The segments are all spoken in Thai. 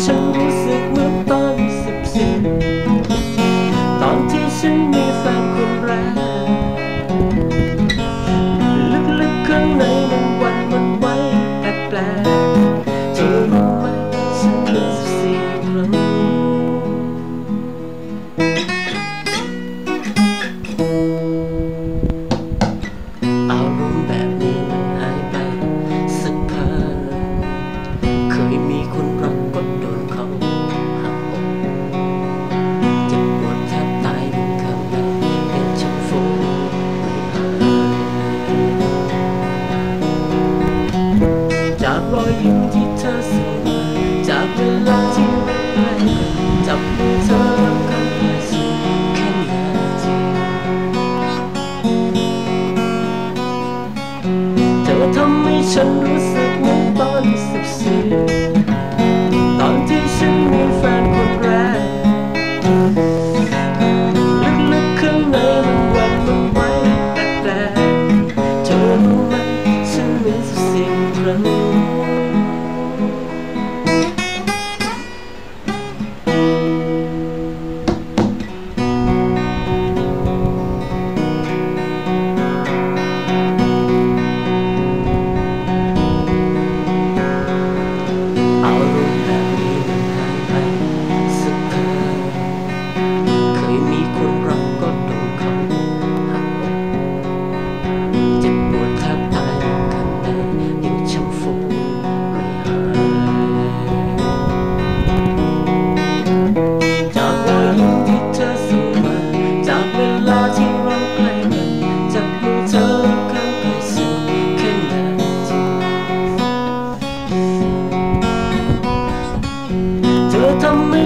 so. ฉันรู้สึกเหมือนตอนสิบสี่ตอนที่ฉันมีแฟนคนแรกลึกๆข้างในมันหวั่นมันไหวแต่แต่เธอรู้ไหมฉันมีสิ่งรั้ง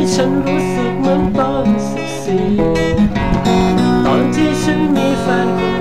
ที่ฉันรู้สึกเหมือนตอนสิบสี่ตอนที่ฉันมีแฟนคน